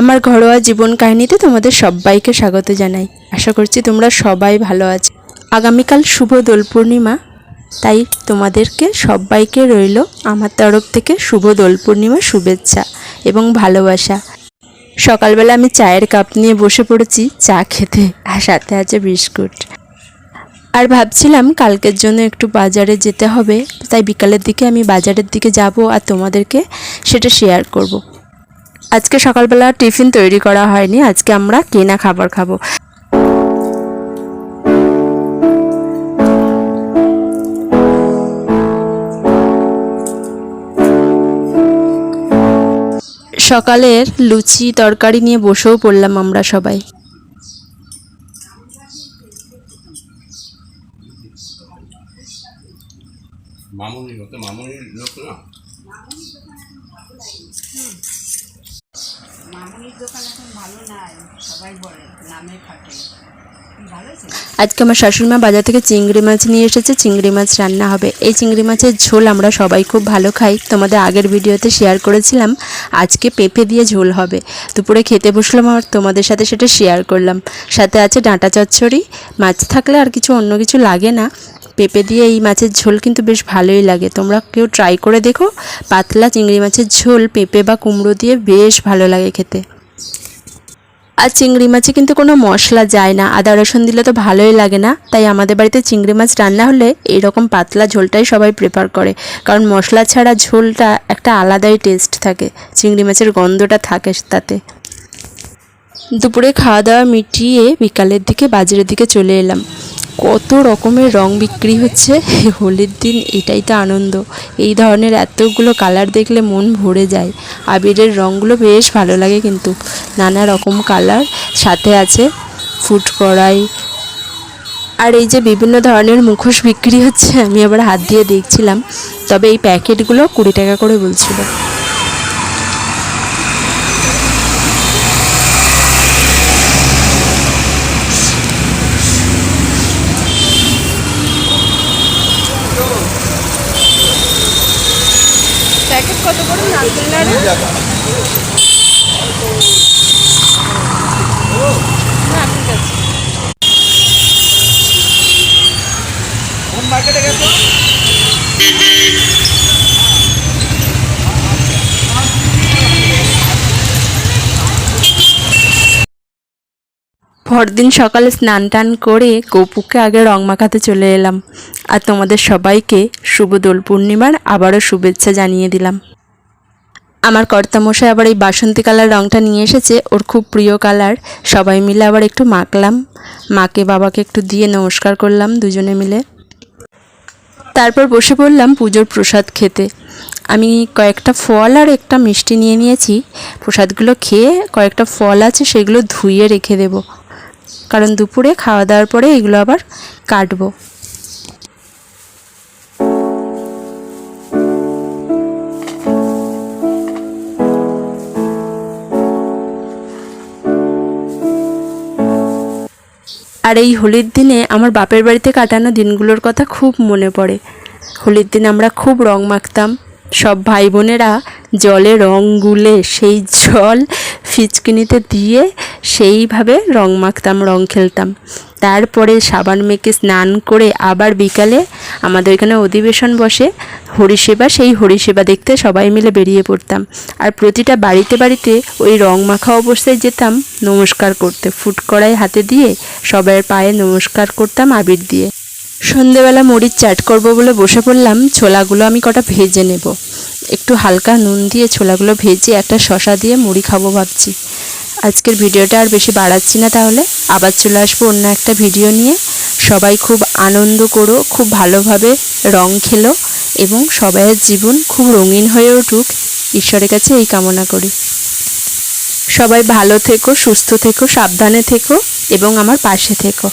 আমার ঘরোয়া জীবন কাহিনীতে তোমাদের সবাইকে স্বাগত জানাই। আশা করছি তোমরা সবাই ভালো আছো। আগামীকাল শুভ দোল পূর্ণিমা, তাই তোমাদেরকে সবাইকে রইল আমার তরফ থেকে শুভ দোল পূর্ণিমা শুভেচ্ছা এবং ভালোবাসা। সকালবেলা আমি চায়ের কাপ নিয়ে বসে পড়েছি, চা খেতে, আর সাথে আছে বিস্কুট। আর ভাবছিলাম কালকের জন্য একটু বাজারে যেতে হবে, তাই বিকালের দিকে আমি বাজারের দিকে যাব আর তোমাদেরকে সেটা শেয়ার করব। আজকে সকালবেলা টিফিন তৈরি করা হয়নি, আজকে আমরা কেনা খাবার খাব। সকালের লুচি তরকারি নিয়ে বসেও পড়লাম আমরা সবাই। মামুনি লোক না? আজকে আমার শাশুড়িমা বাজার থেকে চিংড়ি মাছ নিয়ে এসেছে, চিংড়ি মাছ রান্না হবে। এই চিংড়ি মাছের ঝোল আমরা সবাই খুব ভালো খাই। তোমাদের আগের ভিডিওতে শেয়ার করেছিলাম, আজকে পেঁপে দিয়ে ঝোল হবে। দুপুরে খেতে বসলাম আর তোমাদের সাথে সেটা শেয়ার করলাম। সাথে আছে ডাঁটা চচ্চড়ি, মাছ থাকলে আর কিছু অন্য কিছু লাগে না। পেঁপে দিয়ে এই মাছের ঝোল কিন্তু বেশ ভালোই লাগে। তোমরা কেউ ট্রাই করে দেখো, পাতলা চিংড়ি মাছের ঝোল, পেঁপে বা কুমড়ো দিয়ে বেশ ভালো লাগে খেতে। আর চিংড়ি মাছে কিন্তু কোনো মশলা যায় না। আদা, রসুন দিলে তো ভালোই লাগে না। তাই আমাদের বাড়িতে চিংড়ি মাছ রান্না হলে এইরকম পাতলা ঝোলটাই সবাই প্রেফার করে। কারণ মশলা ছাড়া ঝোলটা একটা আলাদাই টেস্ট থাকে। চিংড়ি মাছের গন্ধটা থাকে তাতে। দুপুরে খাওয়া দাওয়া মিটিয়ে বিকালের দিকে বাজারের দিকে চলে এলাম। কত রকমের রং বিক্রি হচ্ছে। হোলির দিন এটাই তো আনন্দ। এই ধরনের এতগুলো কালার দেখলে মন ভরে যায়। আবিরের রঙগুলো বেশ ভালো লাগে কিন্তু। নানা রকম কালার সাথে আছে। ফুট কড়াই। আর এই যে বিভিন্ন ধরনের মুখোশ বিক্রি হচ্ছে, আমি আবার হাত দিয়ে দেখছিলাম। তবে এই প্যাকেটগুলো কুড়ি টাকা করে বলছিল। প্যাকেট কত করে? নারকেল নাড়ু না ঠিক আছে। পরদিন সকালে স্নান টান করে গপুকে আগে রং মাখাতে চলে এলাম। আর তোমাদের সবাইকে শুভ দোল পূর্ণিমার আবারও শুভেচ্ছা জানিয়ে দিলাম। আমার কর্তামশাই আবার এই বাসন্তী কালার রংটা নিয়ে এসেছে। ওর খুব প্রিয় কালার। সবাই মিলে আবার একটু মাখলাম। মাকে, বাবাকে একটু দিয়ে নমস্কার করলাম দুজনে মিলে। তারপর বসে পড়লাম পুজোর প্রসাদ খেতে। আমি কয়েকটা ফল আর একটা মিষ্টি নিয়ে নিয়েছি। প্রসাদগুলো খেয়ে কয়েকটা ফল আছে, সেগুলো ধুয়ে রেখে দেব। কারণ দুপুরে খাওয়া দাওয়ার পরে এগুলো আবার কাটবো। আর এই হোলির দিনে আমার বাপের বাড়িতে কাটানো দিনগুলোর কথা খুব মনে পড়ে। হোলির দিন আমরা খুব রং মাখতাম। সব ভাই বোনেরা জলে রং গুলে সেই জল ফিচকিনিতে দিয়ে সেইভাবে রং মাখতাম, রং খেলতাম। তারপরে সাবান মেখে স্নান করে আবার বিকালে আমাদের এখানে অধিবেশন বসে। হরিসেবা, সেই হরিসেবা দেখতে সবাই মিলে বেরিয়ে পড়তাম। আর প্রতিটা বাড়িতে বাড়িতে ওই রং মাখা অবস্থায় যেতাম, নমস্কার করতে। ফুট কড়াই হাতে দিয়ে সবার পায়ে নমস্কার করতাম, আবির দিয়ে। সন্ধেবেলা মুড়ির চাট করব বলে বসে পড়লাম, ছোলাগুলো আমি কটা ভেজে নেব। একটু হালকা নুন দিয়ে ছোলাগুলো ভেজে একটা শশা দিয়ে মুড়ি খাব ভাবছি। আজকের ভিডিওটা আর বেশি বাড়াচ্ছি না তাহলে। আবার চলে আসব অন্য একটা ভিডিও নিয়ে। সবাই খুব আনন্দ করো, খুব ভালোভাবে রং খেলো এবং সবাইয়ের জীবন খুব রঙিন হয়ে উঠুক। ঈশ্বরের কাছে এই কামনা করি। সবাই ভালো থেকো, সুস্থ থেকো, সাবধানে থেকো এবং আমার পাশে থেকো।